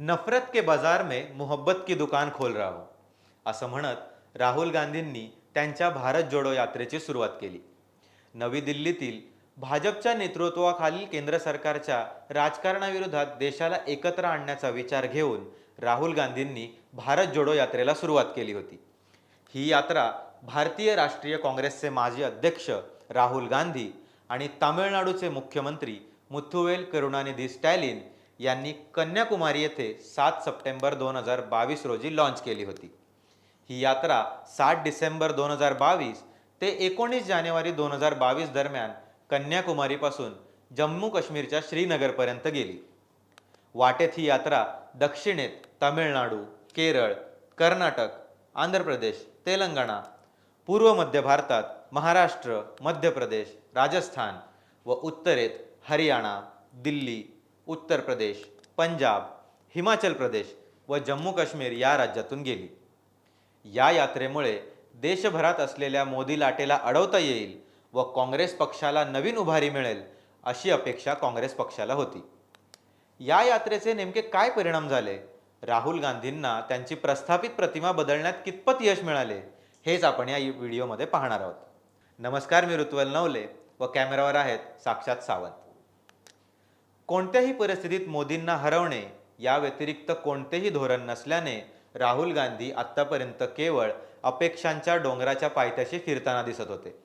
नफरत के बाजार में मोहब्बत की दुकान खोल रहा हूं असं म्हणत राहुल गांधींनी त्यांच्या भारत जोडो यात्रेची सुरुवात केली. नवी दिल्लीतील भाजपच्या नेतृत्वाखालील केंद्र सरकारच्या राजकारणाविरोधात देशाला एकत्र आणण्याचा विचार घेऊन राहुल गांधींनी भारत जोडो यात्रेला सुरुवात केली होती. ही यात्रा भारतीय राष्ट्रीय काँग्रेसचे माजी अध्यक्ष राहुल गांधी आणि तामिळनाडूचे मुख्यमंत्री मुथुवेल करुणानिधी स्टॅलिन यांनी कन्याकुमारी येथे सात सप्टेंबर दोन हजार बावीस रोजी लॉन्च केली होती. ही यात्रा सात डिसेंबर दोन हजार बावीस ते एकोणीस जानेवारी दोन हजार बावीस दरम्यान कन्याकुमारीपासून जम्मू काश्मीरच्या श्रीनगरपर्यंत गेली. वाटेत ही यात्रा दक्षिणेत तामिळनाडू केरळ कर्नाटक आंध्र प्रदेश तेलंगणा पूर्व मध्य भारतात महाराष्ट्र मध्य प्रदेश राजस्थान व उत्तरेत हरियाणा दिल्ली उत्तर प्रदेश पंजाब हिमाचल प्रदेश व जम्मू काश्मीर या राज्यातून गेली. या यात्रेमुळे देशभरात असलेल्या मोदी लाटेला अडवता येईल व काँग्रेस पक्षाला नवीन उभारी मिळेल अशी अपेक्षा काँग्रेस पक्षाला होती. या यात्रेचे नेमके काय परिणाम झाले? राहुल गांधींना त्यांची प्रस्थापित प्रतिमा बदलण्यात कितपत यश मिळाले? हेच आपण या व्हिडिओमध्ये पाहणार आहोत. नमस्कार मी ऋतुवल नवले व कॅमेरावर आहेत साक्षात सावंत. कोणत्याही परिस्थितीत मोदींना हरवणे या व्यतिरिक्त कोणतेही धोरण नसल्याने राहुल गांधी आत्तापर्यंत केवळ अपेक्षांच्या डोंगराच्या पायथ्याशी फिरताना दिसत होते.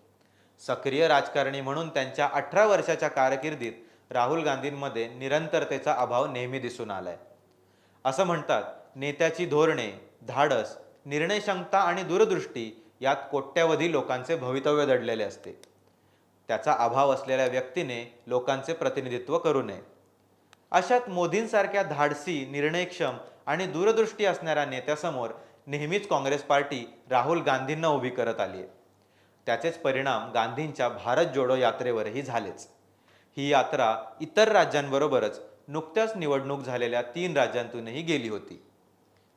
सक्रिय राजकारणी म्हणून त्यांच्या अठरा वर्षाच्या कारकिर्दीत राहुल गांधींमध्ये निरंतरतेचा अभाव नेहमी दिसून आलाय. असं म्हणतात नेत्याची धोरणे धाडस निर्णयक्षमता आणि दूरदृष्टी यात कोट्यावधी लोकांचे भवितव्य दडलेले असते. त्याचा अभाव असलेल्या व्यक्तीने लोकांचे प्रतिनिधित्व करू नये. अशात मोदींसारख्या धाडसी निर्णयक्षम आणि दूरदृष्टी असणाऱ्या नेत्यासमोर नेहमीच काँग्रेस पार्टी राहुल गांधींना उभी करत आली आहे त्याचेच परिणाम गांधींच्या भारत जोडो यात्रेवरही झालेच. ही यात्रा इतर राज्यांबरोबरच नुकत्याच निवडणूक झालेल्या तीन राज्यांतूनही गेली होती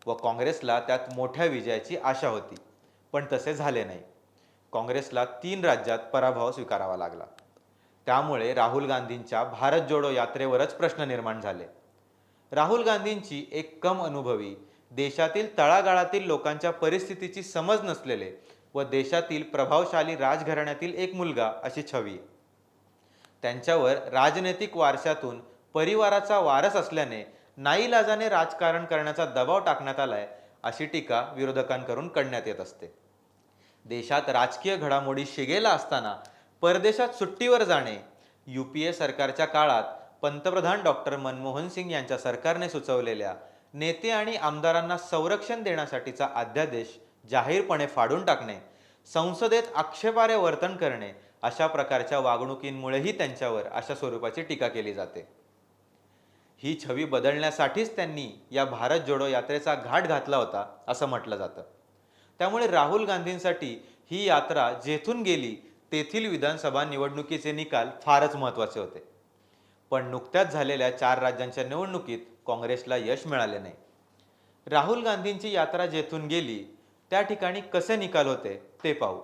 व काँग्रेसला त्यात मोठ्या विजयाची आशा होती पण तसे झाले नाही. काँग्रेसला तीन राज्यात पराभव स्वीकारावा लागला. त्यामुळे राहुल गांधींच्या भारत जोडो यात्रेवरच प्रश्न निर्माण झाले. राहुल गांधींची एक कम अनुभवी देशातील तळागाळातील लोकांच्या परिस्थितीची समज नसलेले व देशातील प्रभावशाली राजघराण्यातील एक मुलगा अशी छवी. त्यांच्यावर राजनैतिक वारशातून परिवाराचा वारस असल्याने नाईलाजाने राजकारण करण्याचा दबाव टाकण्यात आलाय अशी टीका विरोधकांकडून करण्यात येत असते. देशात राजकीय घडामोडी शिगेला असताना परदेशात सुट्टीवर जाणे युपीए सरकारच्या काळात पंतप्रधान डॉक्टर मनमोहन सिंग यांच्या सरकारने सुचवलेल्या नेते आणि आमदारांना संरक्षण देण्यासाठीचा अध्यादेश जाहीरपणे फाडून टाकणे संसदेत आक्षेपार्ह वर्तन करणे अशा प्रकारच्या वागणुकींमुळेही त्यांच्यावर अशा स्वरूपाची टीका केली जाते. ही छवी बदलण्यासाठीच त्यांनी या भारत जोडो यात्रेचा घाट घातला होता असं म्हटलं जातं. त्यामुळे राहुल गांधींसाठी ही यात्रा जेथून गेली तेथील विधानसभा निवडणुकीचे निकाल फारच महत्त्वाचे होते. पण नुकत्याच झालेल्या चार राज्यांच्या निवडणुकीत काँग्रेसला यश मिळाले नाही. राहुल गांधींची यात्रा जेथून गेली त्या ठिकाणी कसे निकाल होते ते पाहू.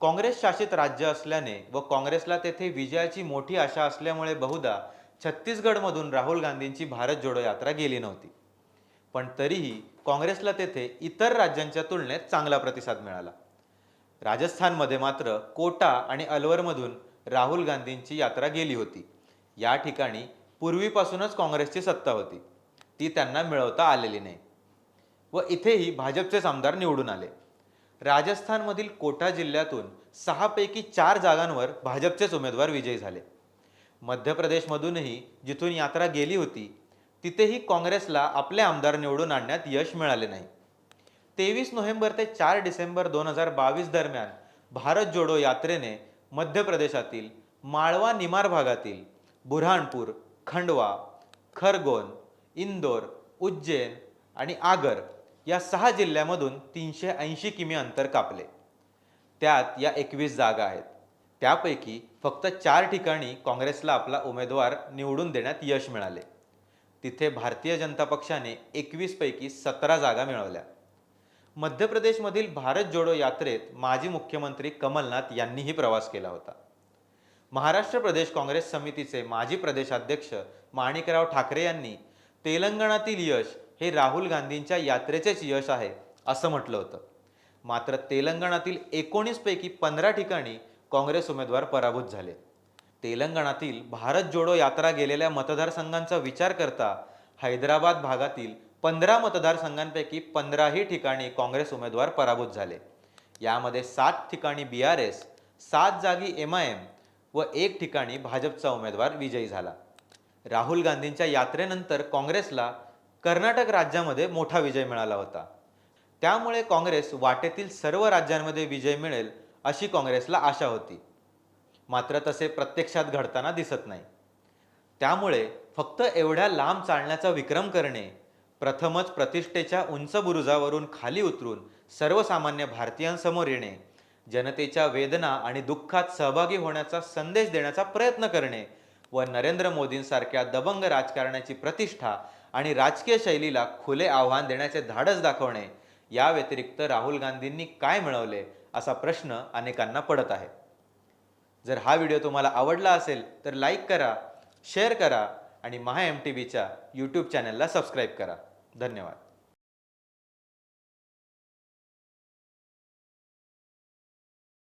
काँग्रेस शासित राज्य असल्याने व काँग्रेसला तेथे विजयाची मोठी आशा असल्यामुळे बहुधा छत्तीसगडमधून राहुल गांधींची भारत जोडो यात्रा गेली नव्हती. पण तरीही काँग्रेसला तेथे इतर राज्यांच्या तुलनेत चांगला प्रतिसाद मिळाला. राजस्थानमध्ये मात्र कोटा आणि अलवरमधून राहुल गांधींची यात्रा गेली होती. या ठिकाणी पूर्वीपासूनच काँग्रेसची सत्ता होती. ती त्यांना मिळवता आलेली नाही. व इथेही भाजपचेच आमदार निवडून आले. राजस्थानमधील कोटा जिल्ह्यातून सहापैकी चार जागांवर भाजपचेच उमेदवार विजयी झाले. मध्य प्रदेशमधूनही जिथून यात्रा गेली होती तिथेही काँग्रेसला आपले आमदार निवडून आणण्यात यश मिळाले नाही. तेवीस नोव्हेंबर ते चार डिसेंबर दोन हजार बावीस दरम्यान भारत जोडो यात्रेने मध्य प्रदेशातील माळवा निमार भागातील बुऱ्हाणपूर खंडवा खरगोन इंदोर उज्जैन आणि आगर या सहा जिल्ह्यामधून तीनशे ऐंशी किमी अंतर कापले. त्यात या एकवीस जागा आहेत. त्यापैकी फक्त चार ठिकाणी काँग्रेसला आपला उमेदवार निवडून देण्यात यश मिळाले. तिथे भारतीय जनता पक्षाने एकवीसपैकी सतरा जागा मिळवल्या. मध्य प्रदेशमधील भारत जोडो यात्रेत माजी मुख्यमंत्री कमलनाथ यांनीही प्रवास केला होता. महाराष्ट्र प्रदेश काँग्रेस समितीचे माजी प्रदेशाध्यक्ष माणिकराव ठाकरे यांनी तेलंगणातील यश हे राहुल गांधींच्या यात्रेचेच यश आहे असं म्हटलं होतं. मात्र तेलंगणातील एकोणीसपैकी पंधरा ठिकाणी काँग्रेस उमेदवार पराभूत झाले. तेलंगणातील भारत जोडो यात्रा गेलेल्या मतदारसंघांचा विचार करता हैदराबाद भागातील पंधरा मतदारसंघांपैकी पंधराही ठिकाणी काँग्रेस उमेदवार पराभूत झाले. यामध्ये सात ठिकाणी बी आर एस सात जागी एम आय एम व एक ठिकाणी भाजपचा उमेदवार विजयी झाला. राहुल गांधींच्या यात्रेनंतर काँग्रेसला कर्नाटक राज्यामध्ये मोठा विजय मिळाला होता. त्यामुळे काँग्रेस वाटेतील सर्व राज्यांमध्ये विजय मिळेल अशी काँग्रेसला आशा होती. मात्र तसे प्रत्यक्षात घडताना दिसत नाही. त्यामुळे फक्त एवढ्या लांब चालण्याचा विक्रम करणे प्रथमच प्रतिष्ठेच्या उंच बुरुजावरून खाली उतरून सर्वसामान्य भारतीयांसमोर येणे जनतेच्या वेदना आणि दुःखात सहभागी होण्याचा संदेश देण्याचा प्रयत्न करणे व नरेंद्र मोदींसारख्या दबंग राजकारणाची प्रतिष्ठा आणि राजकीय शैलीला खुले आव्हान देण्याचे धाडस दाखवणे या व्यतिरिक्त राहुल गांधींनी काय मिळवले असा प्रश्न अनेकांना पडत आहे. जर हा व्हिडिओ तुम्हाला आवडला असेल तर लाईक करा शेअर करा आणि महा एम टी व्हीच्या यूट्यूब चॅनलला सबस्क्राईब करा. धन्यवाद.